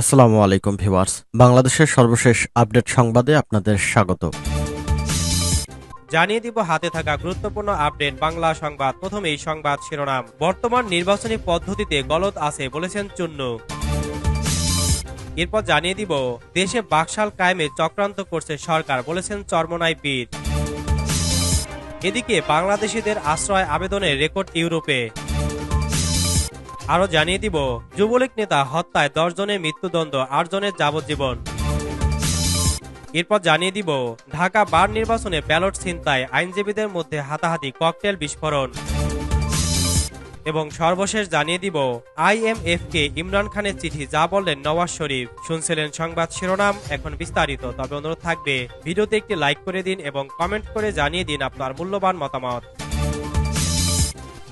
আসসালামু আলাইকুম ভিউয়ার্স। বাংলাদেশের সর্বশেষ আপডেট সংবাদে আপনাদের স্বাগত। জানিয়ে দিব হাতে থাকা গুরুত্বপূর্ণ আপডেট বাংলা সংবাদ। প্রথমেই সংবাদ শিরোনাম। বর্তমান নির্বাচনী পদ্ধতিতে গলদ আছে বলেছেন চুন্নু। এরপর জানিয়ে দিব, দেশে বাকশাল কায়েমে চক্রান্ত করছে সরকার বলেছেন চরমনাই পীর। এদিকে বাংলাদেশিদের আশ্রয় আবেদনের রেকর্ড ইউরোপে। আরও জানিয়ে দিব, যুবলীগ নেতা হত্যায় দশ জনের মৃত্যুদণ্ড, আট জনের যাবজ্জীবন। এরপর জানিয়ে দিব, ঢাকা বার নির্বাচনে ব্যালট ছিনতায় আইনজীবীদের মধ্যে হাতাহাতি ককটেল বিস্ফোরণ। এবং সর্বশেষ জানিয়ে দিব আইএমএফ কে ইমরান খানের চিঠি যা বললেন নওয়াজ শরীফ। শুনছিলেন সংবাদ শিরোনাম, এখন বিস্তারিত। তবে অনুরোধ থাকবে, ভিডিওতে একটি লাইক করে দিন এবং কমেন্ট করে জানিয়ে দিন আপনার মূল্যবান মতামত।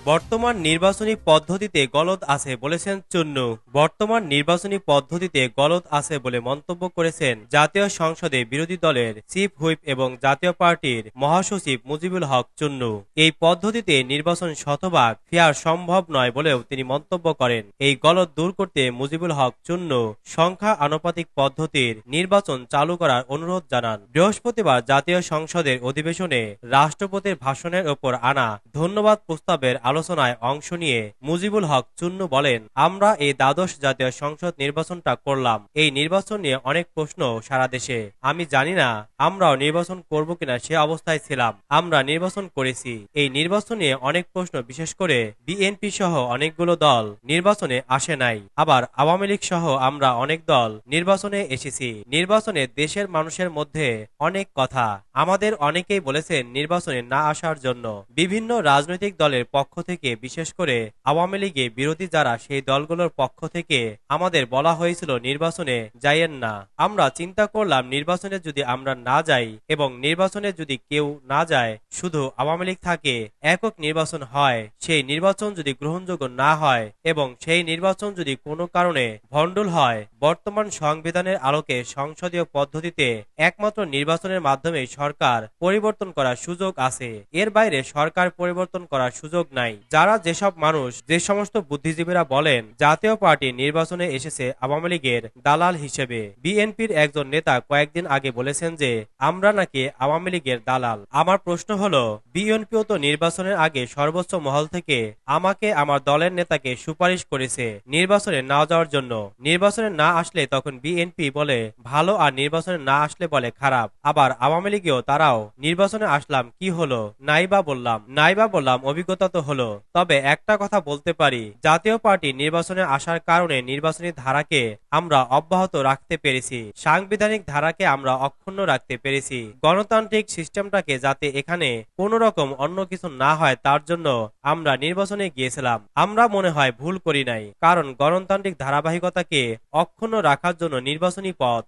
বর্তমান নির্বাচনী পদ্ধতিতে গলদ আছে বলেছেন চুন্নু। বর্তমান নির্বাচনী পদ্ধতিতে গলদ আছে বলে মন্তব্য করেছেন জাতীয় সংসদে বিরোধী দলের চিফ হুইপ এবং জাতীয় পার্টির মহাসচিব মুজিবুল হক চুন্নু। এই পদ্ধতিতে নির্বাচন শতভাগ ফেয়ার সম্ভব নয় বলেও তিনি মন্তব্য করেন। এই গলদ দূর করতে মুজিবুল হক চুন্নু সংখ্যা আনুপাতিক পদ্ধতির নির্বাচন চালু করার অনুরোধ জানান। বৃহস্পতিবার জাতীয় সংসদের অধিবেশনে রাষ্ট্রপতির ভাষণের ওপর আনা ধন্যবাদ প্রস্তাবের আলোচনায় অংশ নিয়ে মুজিবুল হক চুন্নু বলেন, আমরা এই দ্বাদশ জাতীয় সংসদ নির্বাচনটা করলাম। এই নির্বাচন নিয়ে অনেক প্রশ্ন সারা দেশে। আমি জানি না আমরাও নির্বাচন করব কিনা সে অবস্থায় ছিলাম। আমরা নির্বাচন করেছি। এই নির্বাচন নিয়ে অনেক প্রশ্ন, বিশেষ করে বিএনপি সহ অনেকগুলো দল নির্বাচনে আসে নাই। আবার আওয়ামী লীগ সহ আমরা অনেক দল নির্বাচনে এসেছি। নির্বাচনে দেশের মানুষের মধ্যে অনেক কথা। আমাদের অনেকেই বলেছেন নির্বাচনে না আসার জন্য। বিভিন্ন রাজনৈতিক দলের পক্ষ থেকে, বিশেষ করে আওয়ামী লীগে বিরোধী যারা, সেই দলগুলোর পক্ষ থেকে আমাদের বলা হয়েছিল নির্বাচনে যাইয়েন না। আমরা চিন্তা করলাম, নির্বাচনে যদি আমরা না যাই এবং নির্বাচনে যদি কেউ না যায়, শুধু আওয়ামী লীগ থাকে, একক নির্বাচন হয়, সেই নির্বাচন যদি গ্রহণযোগ্য না হয় এবং সেই নির্বাচন যদি কোনো কারণে ভণ্ডুল হয়, বর্তমান সংবিধানের আলোকে সংসদীয় পদ্ধতিতে একমাত্র নির্বাচনের মাধ্যমে সরকার পরিবর্তন করার সুযোগ আছে। এর বাইরে সরকার পরিবর্তন করার সুযোগ নাই। যারা যেসব মানুষ, যে সমস্ত বুদ্ধিজীবীরা বলেন, জাতীয় পার্টি নির্বাচনে এসেছে আওয়ামী লীগের দালাল হিসেবে। বিএনপির একজন নেতা কয়েকদিন আগে বলেছেন যে, আমরা নাকি আওয়ামী লীগের দালাল। আমার প্রশ্ন হলো, বিএনপিও তো নির্বাচনের আগে সর্বোচ্চ মহল থেকে আমাকে আমার দলের নেতাকে সুপারিশ করেছে নির্বাচনে না যাওয়ার জন্য। নির্বাচনে না আসলে তখন বিএনপি বলে, ভালো আর নির্বাচনে না আসলে বলে খারাপ। আবার আওয়ামী লীগেও তারাও, নির্বাচনে আসলাম, কি হলো? নাইবা বললাম। নাইবা বললাম, অভিজ্ঞতা তো হলো। তবে একটা কথা বলতে পারি, জাতীয় পার্টি নির্বাচনে আসার কারণে নির্বাচনী ধারাকে আমরা অব্যাহত রাখতে পেরেছি। সাংবিধানিক ধারাকে আমরা অক্ষুণ্ণ রাখতে পেরেছি। গণতান্ত্রিক সিস্টেমটাকে যাতে এখানে কোন রকম অন্য কিছু না হয়, তার জন্য আমরা নির্বাচনে গিয়েছিলাম। আমরা মনে হয় ভুল করি নাই। কারণ গণতান্ত্রিক ধারাবাহিকতাকে অক্ষুণ্ণ রাখার জন্য নির্বাচনী পথ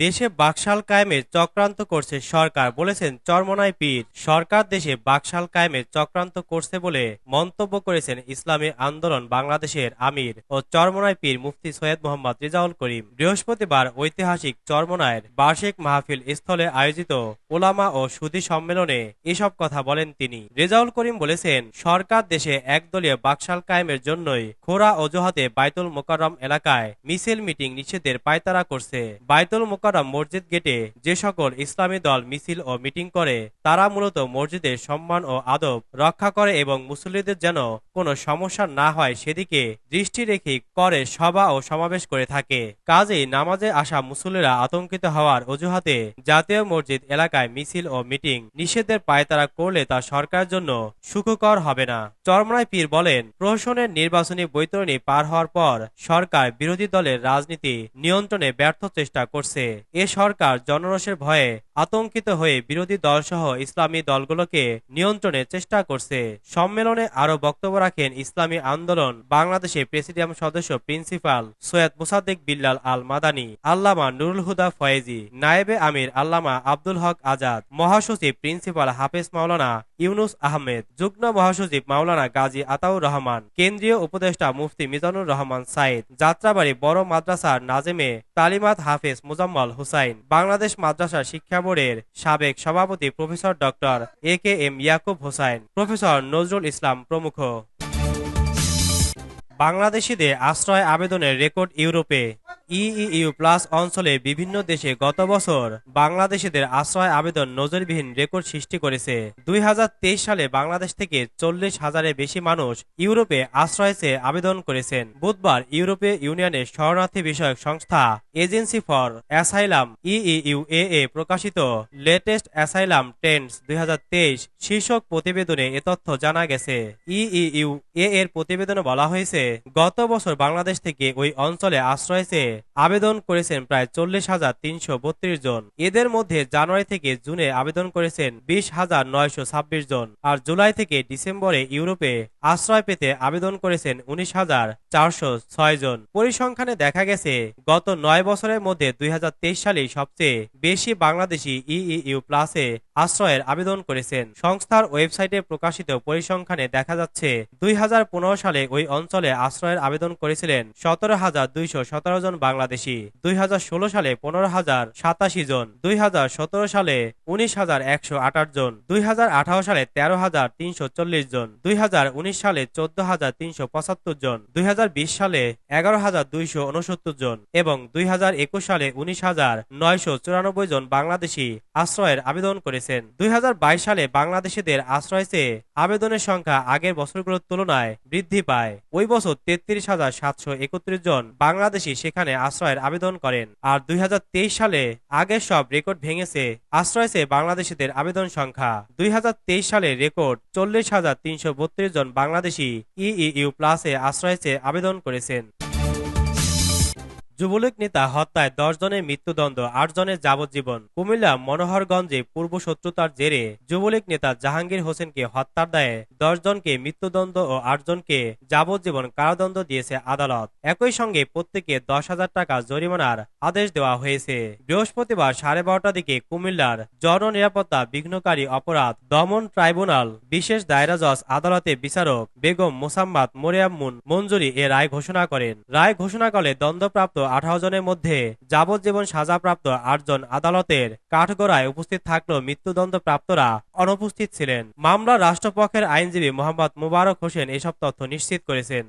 দেশে বাকশাল কায়েমের চক্রান্ত করছে সরকার বলেছেন চরমনাই পীর। সরকার দেশে বাকশাল কায়েমের চক্রান্ত করছে বলে মন্তব্য করেছেন ইসলামী আন্দোলন বাংলাদেশের আমির ও চরমনাই পীর মুফতি সৈয়দ মোহাম্মদ রিজাউল করিম। বৃহস্পতিবার ঐতিহাসিক চরমনায়ের বার্ষিক মাহফিল স্থলে আয়োজিত ওলামা ও সুদী সম্মেলনে এসব কথা বলেন তিনি। রেজাউল করিম বলেছেন, সরকার দেশে একদলীয় বাকশাল কায়েমের জন্যই খোরা অজুহাতে বাইতুল মোকাররম এলাকায় মিছিল মিটিং নিষেধের পায়তারা করছে। বাইতুল মোকাররম মসজিদ গেটে যে সকল ইসলামী দল মিছিল ও মিটিং করে, তারা মূলত মসজিদের সম্মান ও আদব রক্ষা করে এবং মুসল্লিদের যেন কোনো সমস্যা না হয় সেদিকে দৃষ্টি রেখে করে সভা ও সমাবেশ করে থাকে। কাজেই নামাজে আসা মুসল্লিরা আতঙ্কিত হওয়ার অজুহাতে জাতীয় মসজিদ এলাকায় মিছিল ও মিটিং নিষেধের পায়তারা করলে তা সরকারের জন্য সুখকর হবে না। চরমনায় পীর বলেন, প্রহসনের নির্বাচনী বৈতরণী পার হওয়ার পর সরকার বিরোধী দলের রাজনীতি নিয়ন্ত্রণে ব্যর্থ চেষ্টা করছে। এ সরকার জনরসের ভয়ে আতঙ্কিত হয়ে বিরোধী দলসহ ইসলামী দলগুলোকে নিয়ন্ত্রণের চেষ্টা করছে। সম্মেলনে আরও বক্তব্য রাখেন ইসলামী আন্দোলন বাংলাদেশে প্রেসিডিয়াম সদস্য প্রিন্সিপাল সৈয়দ মুসাদ্দিক বিল্লাল আল মাদানী আল্লামা নুরুল হুদা ফয়েজি, নায়েবে আমির আল্লামা আব্দুল হক আজাদ, মহাসচিব প্রিন্সিপাল হাফেজ মাওলানা ইউনুস আহমেদ, যুগ্ম মহাসচিব মাওলানা গাজী আতাউর রহমান, কেন্দ্রীয় উপদেষ্টা মুফতি মিজানুর রহমান সাইদ, যাত্রাবাড়ি বড় মাদ্রাসার নাজেমে তালিমাত হাফেজ মুজাম্মল হুসাইন, বাংলাদেশ মাদ্রাসা শিক্ষা বোর্ডের সাবেক সভাপতি professor doctor A K M Yakub Hossain, professor Nazrul Islam প্রমুখ। বাংলাদেশিদের আশ্রয় আবেদনের রেকর্ড ইউরোপে। ইইউ প্লাস অঞ্চলে বিভিন্ন দেশে গত বছর বাংলাদেশিদের আশ্রয় আবেদন নজরবিহীন রেকর্ড সৃষ্টি করেছে। দুই হাজার তেইশ সালে বাংলাদেশ থেকে চল্লিশ হাজারের বেশি মানুষ ইউরোপে আশ্রয় চেয়ে আবেদন করেছেন। বুধবার ইউরোপীয় ইউনিয়নের শরণার্থী বিষয়ক সংস্থা agency for asylum EU A A প্রকাশিত লেটেস্ট অ্যাসাইলাম ট্রেন্ডস দুই শীর্ষক প্রতিবেদনে এ তথ্য জানা গেছে। ইইউ এ এর প্রতিবেদনে বলা হয়েছে, গত বছর বাংলাদেশ থেকে ওই অঞ্চলে আশ্রয় চেয়ে আবেদন করেছেন প্রায় চল্লিশ হাজার তিনশো বত্রিশ জন। এদের মধ্যে জানুয়ারি থেকে জুনে আবেদন করেছেন বিশ হাজার নয়শো ছাব্বিশ জন আর জুলাই থেকে ডিসেম্বরে ইউরোপে আশ্রয় পেতে আবেদন করেছেন উনিশ হাজার চারশো ছয় জন। পরিসংখ্যানে দেখা গেছে, গত নয় বছরের মধ্যে দুই সালেই সবচেয়ে বেশি বাংলাদেশি ইইউ প্লাসে আশ্রয়ের আবেদন করেছেন। সংস্থার ওয়েবসাইটে প্রকাশিত পরিসংখ্যানে দেখা যাচ্ছে, দুই হাজার পনেরো সালে ওই অঞ্চলে আশ্রয়ের আবেদন করেছিলেন সতেরো হাজার দুইশো সতেরো জন বাংলাদেশি। দুই হাজার ষোলো সালে পনেরো হাজার সাতাশি জন, দুই সালে উনিশ হাজার একশো আঠাশ জন, দুই সালে তেরো হাজার তিনশো চল্লিশ জন, দুই সালে চোদ্দ হাজার তিনশো পঁচাত্তর জন, দুই সালে এগারো হাজার দুইশো উনসত্তর জন এবং দুই সালে উনিশ হাজার নয়শো চুরানব্বই জন বাংলাদেশি আশ্রয়ের আবেদন করেছেন। দুই হাজার বাইশ সালে বাংলাদেশিদের আশ্রয় চেয়ে আবেদনের সংখ্যা আগের বছরগুলোর তুলনায় বৃদ্ধি পায়। ওই বছর তেত্রিশ হাজার সাতশো একত্রিশ জন বাংলাদেশি সেখানে আশ্রয়ের আবেদন করেন। আর দুই হাজার তেইশ সালে আগের সব রেকর্ড ভেঙেছে আশ্রয় চেয়ে বাংলাদেশিদের আবেদন সংখ্যা। দুই হাজার তেইশ সালে রেকর্ড চল্লিশ হাজার তিনশো জন বাংলাদেশি ইইউ প্লাসে আশ্রয় আবেদন করেছেন। যুবলীগ নেতা হত্যায় দশ জনের মৃত্যুদণ্ড, আট জনের যাবজ্জীবন। কুমিল্লা, মনোহরগঞ্জে পূর্ব শত্রুতার জেরে যুবলীগ নেতা জাহাঙ্গীর হোসেনকে হত্যার দায়ে দশ জনকে মৃত্যুদণ্ড ও আট জনকে যাবজ্জীবন কারাদণ্ড দিয়েছে আদালত। একই সঙ্গে প্রত্যেকে দশ হাজার টাকা জরিমানার আদেশ দেওয়া হয়েছে। বৃহস্পতিবার সাড়ে বারোটার দিকে কুমিল্লার জননিরাপত্তা বিঘ্নকারী অপরাধ দমন ট্রাইব্যুনাল বিশেষ দায়রা জজ আদালতে বিচারক বেগম মোসাম্মদ মরিয়ামুন মঞ্জুরি এ রায় ঘোষণা করেন। রায় ঘোষণাকালে দ্বন্দ্বপ্রাপ্ত আঠারো জনের মধ্যে যাবজ্জীবন সাজাপ্রাপ্ত আটজন আদালতের কাঠগড়ায় উপস্থিত থাকলেও মৃত্যুদণ্ডপ্রাপ্তরা অনুপস্থিত ছিলেন। মামলা রাষ্ট্রপক্ষের আইনজীবী মোহাম্মদ মুবারক হোসেন এসব তথ্য নিশ্চিত করেছেন।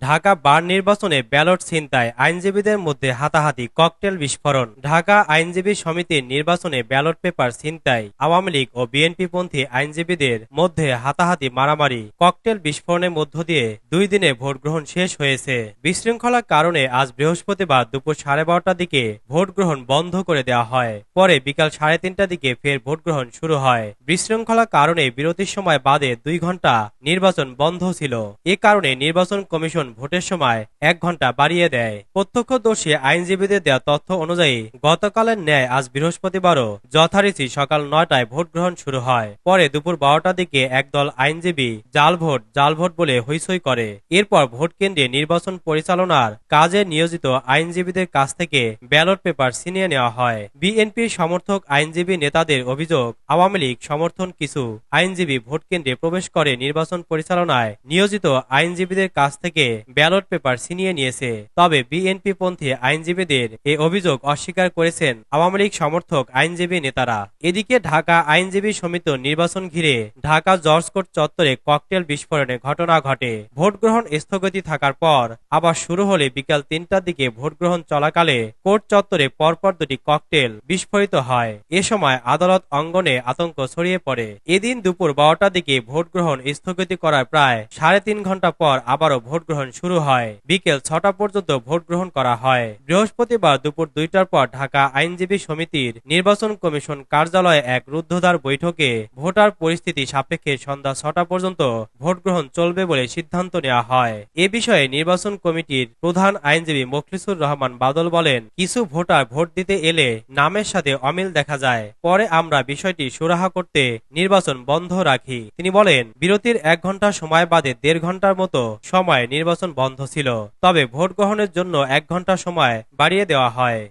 ঢাকা বার নির্বাচনে ব্যালট ছিনতায় আইনজীবীদের মধ্যে হাতাহাতি ককটেল বিস্ফোরণ। ঢাকা আইনজীবী সমিতির নির্বাচনে ব্যালট পেপার ছিনতাই, আওয়ামী লীগ ও বিএনপি পন্থী আইনজীবীদের মধ্যে হাতাহাতি মারামারি, ককটেল বিস্ফোরণের মধ্য দিয়ে দুই দিনে ভোট গ্রহণ শেষ হয়েছে। বিশৃঙ্খলার কারণে আজ বৃহস্পতিবার দুপুর সাড়ে বারোটার দিকে ভোট গ্রহণ বন্ধ করে দেওয়া হয়। পরে বিকাল সাড়ে তিনটার দিকে ফের ভোট গ্রহণ শুরু হয়। বিশৃঙ্খলার কারণে বিরতির সময় বাদে দুই ঘণ্টা নির্বাচন বন্ধ ছিল। এ কারণে নির্বাচন কমিশন ভোটের সময় এক ঘণ্টা বাড়িয়ে দেয়। প্রত্যক্ষদর্শী আইনজীবীদের দেওয়া তথ্য অনুযায়ী, গতকালের ন্যায় আজ বৃহস্পতিবারও যথারীতি সকাল নয়টায় ভোট গ্রহণ শুরু হয়। পরে দুপুর বারোটার দিকে একদল আইনজীবী জাল ভোট জাল ভোট বলে হইচই করে। এরপর ভোট কেন্দ্রে নির্বাচন পরিচালনার কাজে নিয়োজিত আইনজীবীদের কাছ থেকে ব্যালট পেপার ছিনিয়ে নেওয়া হয়। বিএনপির সমর্থক আইনজীবী নেতাদের অভিযোগ, আওয়ামী লীগ সমর্থন কিছু আইনজীবী ভোট কেন্দ্রে প্রবেশ করে নির্বাচন পরিচালনায় নিয়োজিত আইনজীবীদের কাছ থেকে ব্যালট পেপার ছিনিয়ে নিয়েছে। তবে বিএনপি পন্থী আইনজীবীদের এ অভিযোগ অস্বীকার করেছেন আওয়ামী লীগ সমর্থক আইনজীবী নেতারা। এদিকে ঢাকা আইনজীবী সমিতি নির্বাচন ঘিরে ঢাকা জর্জ কোর্ট চত্বরে ককটেল বিস্ফোরণের ঘটনা ঘটে। ভোট গ্রহণ স্থগিত থাকার পর আবার শুরু হলে বিকাল তিনটার দিকে ভোট গ্রহণ চলাকালে কোর্ট চত্বরে পরপর দুটি ককটেল বিস্ফোরিত হয়। এ সময় আদালত অঙ্গনে আতঙ্ক ছড়িয়ে পড়ে। এদিন দুপুর বারোটার দিকে ভোট গ্রহণ স্থগিত করার প্রায় সাড়ে তিন ঘণ্টা পর আবারও ভোট গ্রহণ শুরু হয়। বিকেল ছটা পর্যন্ত ভোট গ্রহণ করা হয়। বৃহস্পতিবার দুপুর দুইটার পর ঢাকা আইনজীবী সমিতির নির্বাচন কমিশন কার্যালয়ে এক রুদ্ধদ্বার বৈঠকে ভোটার পরিস্থিতি সাপেক্ষে সন্ধ্যা ছটা পর্যন্ত ভোট গ্রহণ চলবে বলে সিদ্ধান্ত নেওয়া হয়। এ বিষয়ে নির্বাচন কমিটির প্রধান আইনজীবী মোখলিসুর রহমান বাদল বলেন, কিছু ভোটার ভোট দিতে এলে নামের সাথে অমিল দেখা যায়। পরে আমরা বিষয়টি সুরাহা করতে নির্বাচন বন্ধ রাখি। তিনি বলেন, বিরতির এক ঘণ্টা সময় বাদে দেড় ঘণ্টার মতো সময় নির্বাচন বন্ধ ছিল। তবে ভোট গ্রহণের জন্য এক ঘণ্টা সময় বাড়িয়ে দেওয়া হয়।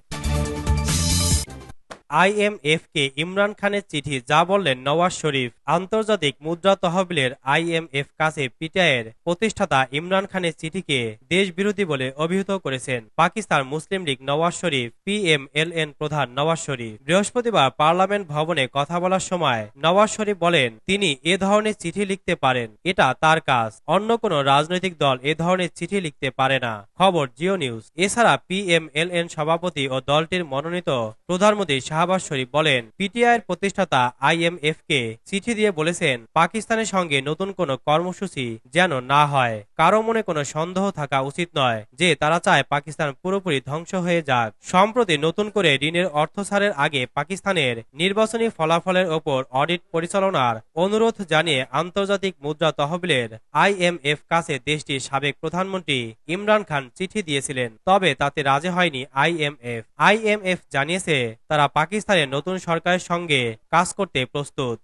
আইএমএফকে ইমরান খানের চিঠি যা বললেন নওয়াজ শরীফ, আন্তর্জাতিক মুদ্রা তহবিলের আইএমএফ কাছে পিটিআইয়ের প্রতিষ্ঠাতা ইমরান খানের চিঠিকে দেশবিরোধী বলে অভিহিত করেছেন। পাকিস্তান মুসলিম লীগ নওয়াজ শরীফ, পিএমএলএন প্রধান নওয়াজ শরীফ। বৃহস্পতিবার পার্লামেন্ট ভবনে কথা বলার সময় নওয়াজ শরীফ বলেন, তিনি এ ধরনের চিঠি লিখতে পারেন, এটা তার কাজ। অন্য কোনো রাজনৈতিক দল এ ধরনের চিঠি লিখতে পারে না। খবর জিও নিউজ। এছাড়া পিএমএলএন সভাপতি ও দলটির মনোনীত প্রধানমন্ত্রী শাহবাজ শরীফ বলেন, পিটিআইয়ের প্রতিষ্ঠাতা আইএমএফ কে চিঠি দিয়ে বলেছেন, পাকিস্তানের সঙ্গে নতুন কোনো কর্মসূচি যেন না হয়। কারও মনে কোনো সন্দেহ থাকা উচিত নয় যে তারা চায় পাকিস্তান পুরোপুরি ধ্বংস হয়ে যাক। সম্প্রতি নতুন করে ঋণের অর্থ ছাড়ের আগে পাকিস্তানের নির্বাচনী ফলাফলের ওপর অডিট পরিচালনার অনুরোধ জানিয়ে আন্তর্জাতিক মুদ্রা তহবিলের আইএমএফ কাছে দেশটির সাবেক প্রধানমন্ত্রী ইমরান খান চিঠি দিয়েছিলেন, তবে তাতে রাজি হয়নি আইএমএফ। আইএমএফ জানিয়েছে, তারা পাকিস্তানের নতুন সরকারের সঙ্গে কাজ করতে প্রস্তুত।